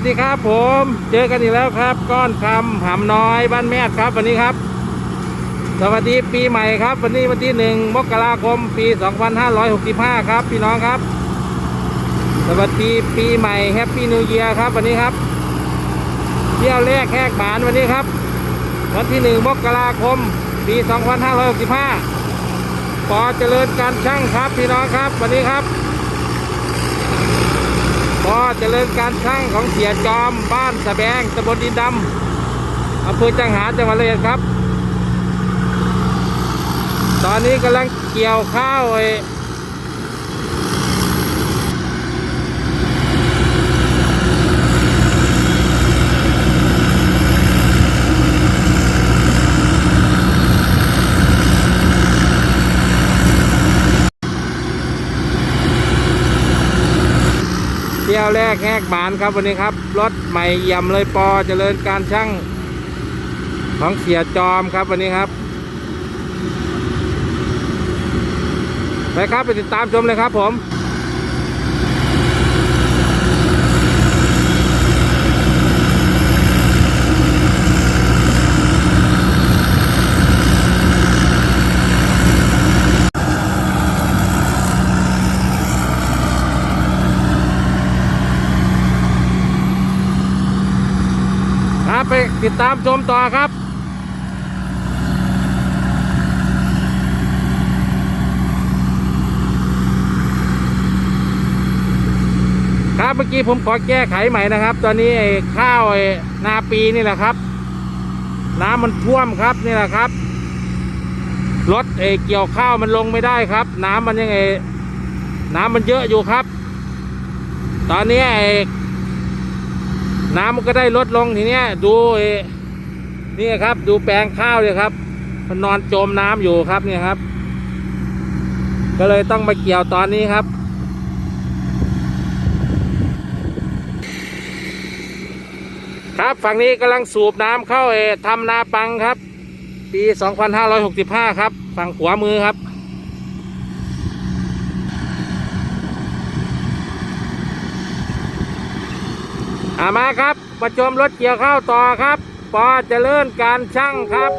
วัสดีครับผม เจอกันอีกแล้วครับ ก้อนคำหำน้อยบ้านแม่ครับวันนี้ครับ สวัสดีปีใหม่ครับ วันนี้วันที่หนึ่งมกราคมปี 2565 ครับ พี่น้องครับ สวัสดีปีใหม่แฮปปี้นิวเยียร์ครับวันนี้ครับ เที่ยวแรกแหกบานวันนี้ครับ วันที่หนึ่งมกราคมปี 2565ปอเจริญการช่างครับพี่น้องครับวันนี้ครับ พอเจริญการช่างของเสียจอมบ้านสะแบงตำบลดินดำอำเภอจังหาจังหวัดเลยครับ ตอนนี้กำลังเกี่ยวข้าวไอ ที่ยวแรกแหกบานครับวันนี้ครับ รถใหม่เยี่ยมเลยปอเจริญการช่างของเสียจอมครับวันนี้ครับ ไปครับไปติดตามชมเลยครับผม ไปติดตามชมต่อครับครับเมื่อกี้ผมขอแก้ไขใหม่นะครับ ตอนนี้ไอ้ข้าวไอ้นาปีนี่แหละครับ น้ำมันท่วมครับนี่แหละครับรถไอ้เกี่ยวข้าวมันลงไม่ได้ครับ น้ำมันยังไงน้ำมันเยอะอยู่ครับ ตอนนี้ไอ้ น้ำมันก็ได้ลดลงทีเนี้ยดูนี่ครับ ดูแปลงข้าวเลยครับ มันนอนจมน้ำอยู่ครับเนี่ยครับ ก็เลยต้องมาเกี่ยวตอนนี้ครับครับฝั่งนี้กำลังสูบน้ำเข้าเออทำนาปังครับ ปี 2565 ครับ ฝั่งขวามือครับ อามาครับ มาชมรถเกี่ยวข้าวต่อครับ ปอเจริญการช่างครับ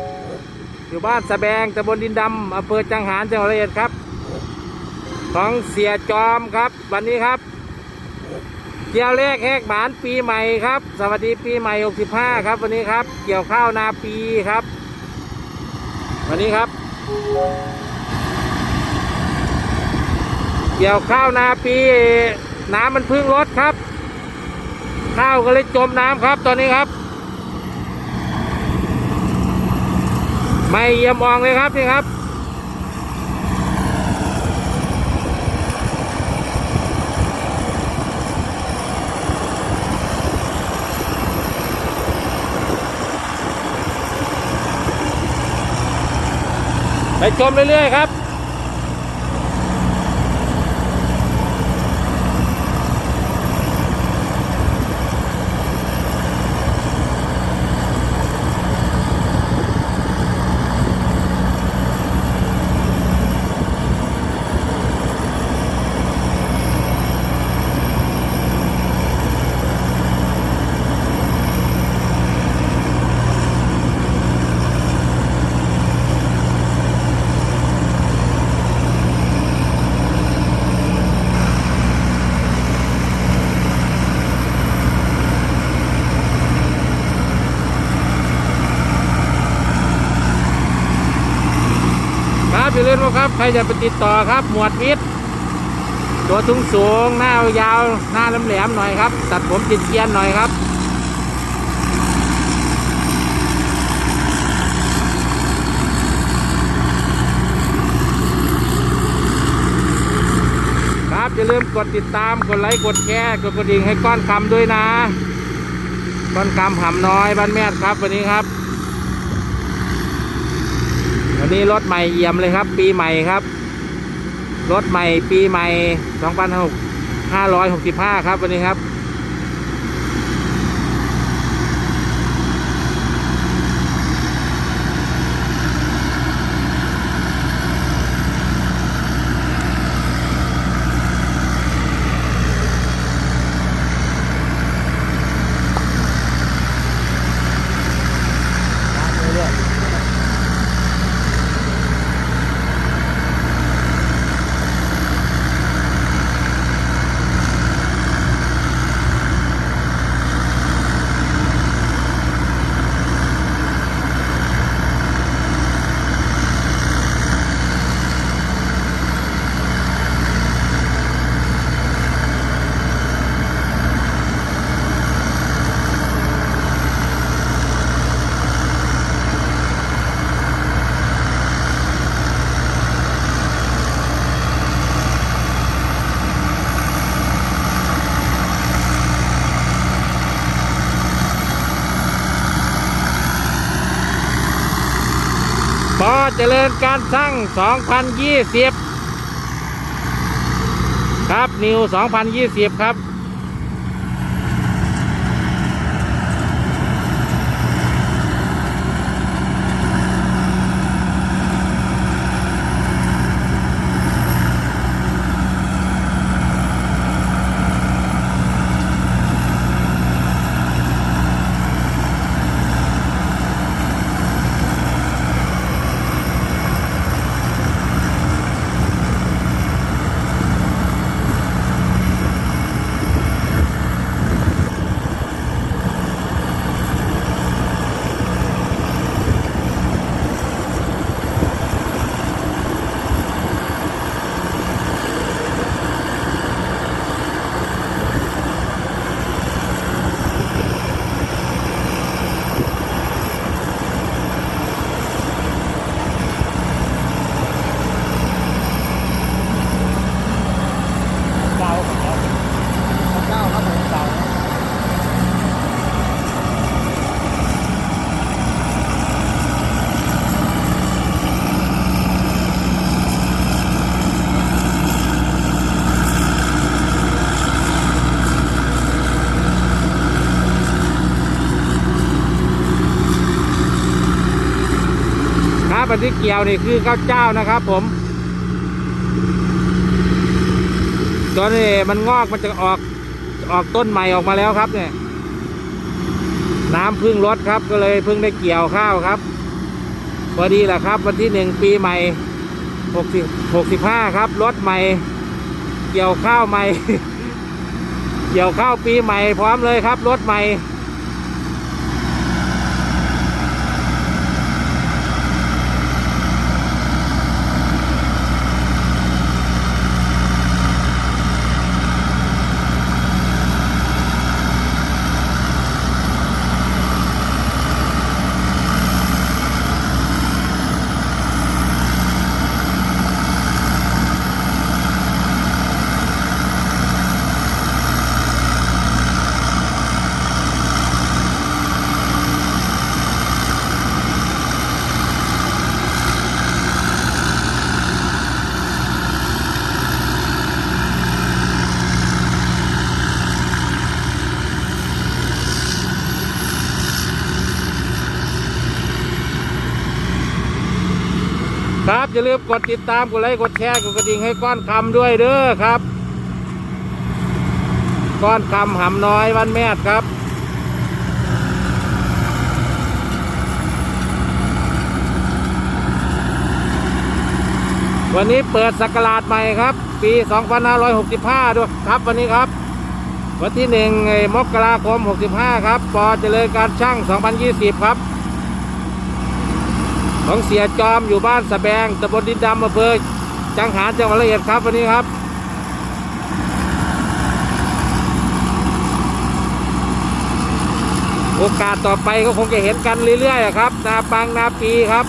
อยู่บ้านสะแบงตำบลดินดำอำเภอจังหารจังหวัดระยองครับ ของเสียจอมครับ วันนี้ครับ เกี่ยวเลขแหกหมานปีใหม่ครับ สวัสดีปีใหม่ 65 ครับ วันนี้ครับ เกี่ยวข้าวนาปีครับ วันนี้ครับ เกี่ยวข้าวนาปี น้ำมันพึ่งลดครับ ข้าวก็เลยจมน้ำครับ ตอนนี้ครับ ไม่เยี่ยมอองเลยครับนี่ครับไปชมเรื่อยๆครับครับ ครับใครจะไปติดต่อครับ หมวดวิทย์ตัวสูงสูงหน้ายาวหน้าแหลมๆหน่อยครับ ตัดผมติดเกียนหน่อยครับครับอย่าลืมกดติดตามกดไลค์กดแชร์กดกระดิ่งให้ก้อนคำด้วยนะ ก้อนคำหำน้อยบ้านแม่ครับวันนี้ครับ นนี้รถใหม่เอี่ยมเลยครับ ปีใหม่ครับ รถใหม่ปีใหม่ 2565 ครับวันนี้ครับ ค ปอ เจริญการสร้าง 2020 ครับ นิว 2020 ครับ อันที่เกี่ยวนี่คือข้าวเจ้านะครับผมตอนนี้มันงอกมันจะออกออกต้นใหม่ออกมาแล้วครับ เนี่ย น้ำพึ่งลดครับ ก็เลยพิ่งได้เกี่ยวข้าวครับพอดีแหละครับ วันที่หนึ่งปีใหม่หกสิบหกสิบห้าครับรถใหม่ เกี่ยวข้าวใหม่ เกี่ยวข้าวปีใหม่พร้อมเลยครับรถใหม่ อย่าลืมกดติดตามกดไลค์กดแชร์กดกระดิ่งให้ก้อนคำด้วยเด้อครับ ก้อนคำหำน้อยวันแม่ครับวันนี้เปิดสักราชใหม่ครับ ปี 2565 ด้วยครับวันนี้ครับ วันที่หนึ่งไอ้มกราคม 65 ครับปอเจริญการช่าง 2020 ครับ ของเสียจอมอยู่บ้านสะแบงตำบลดินดำอำเภอจังหารจังหวัดละเอียดครับวันนี้ครับโอกาสต่อไปก็คงจะเห็นกันเรื่อยๆครับ นาปังนาปีครับ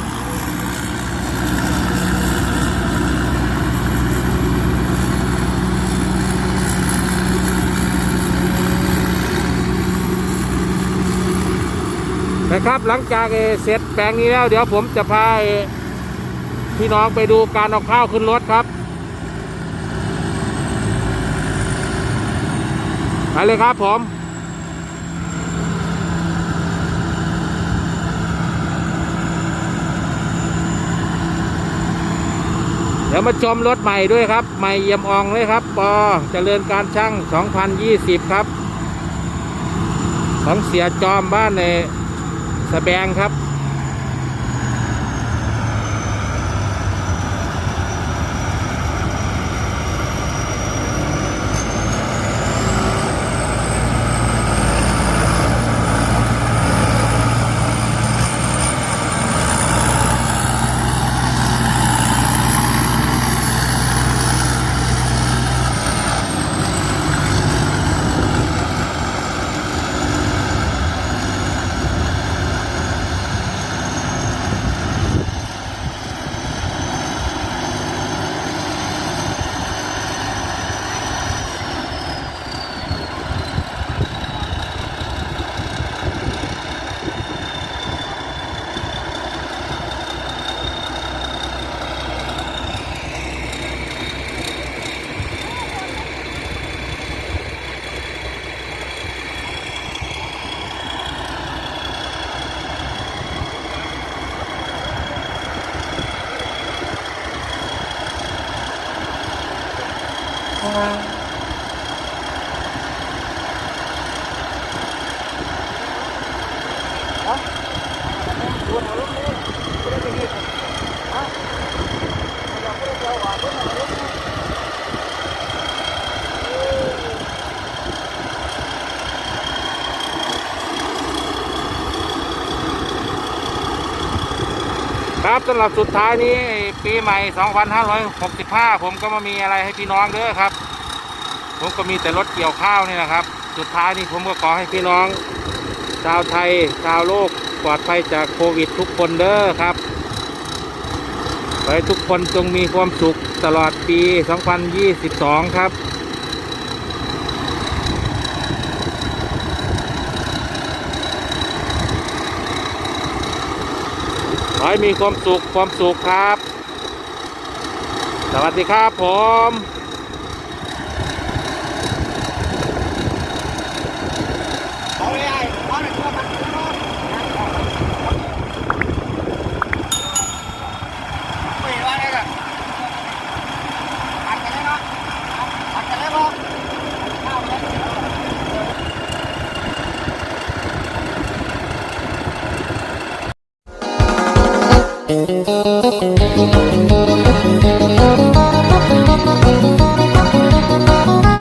นะครับหลังจากเสร็จแปลงนี้แล้ว เดี๋ยวผมจะพาพี่น้องไปดูการเอาข้าวขึ้นรถครับไปเลยครับผมเดี๋ยวมาชมรถใหม่ด้วยครับ ใหม่เยี่ยมอองเลยครับ ปอเจริญการช่าง 2020 ครับ ของเสียจอมบ้านใน สแบงครับ ครับสำหรับสุดท้ายนี้ ปีใหม่ 2565 ผมก็มามีอะไรให้พี่น้องเด้อครับ ผมก็มีแต่รถเกี่ยวข้าวนี่นะครับ สุดท้ายนี้ผมก็ขอให้พี่น้อง ชาวไทย ชาวโลกปลอดภัยจากโควิดทุกคนเด้อครับขอให้ทุกคนจงมีความสุขตลอดปี 2022 ครับขอให้มีความสุขความสุขครับ สวัสดีครับผม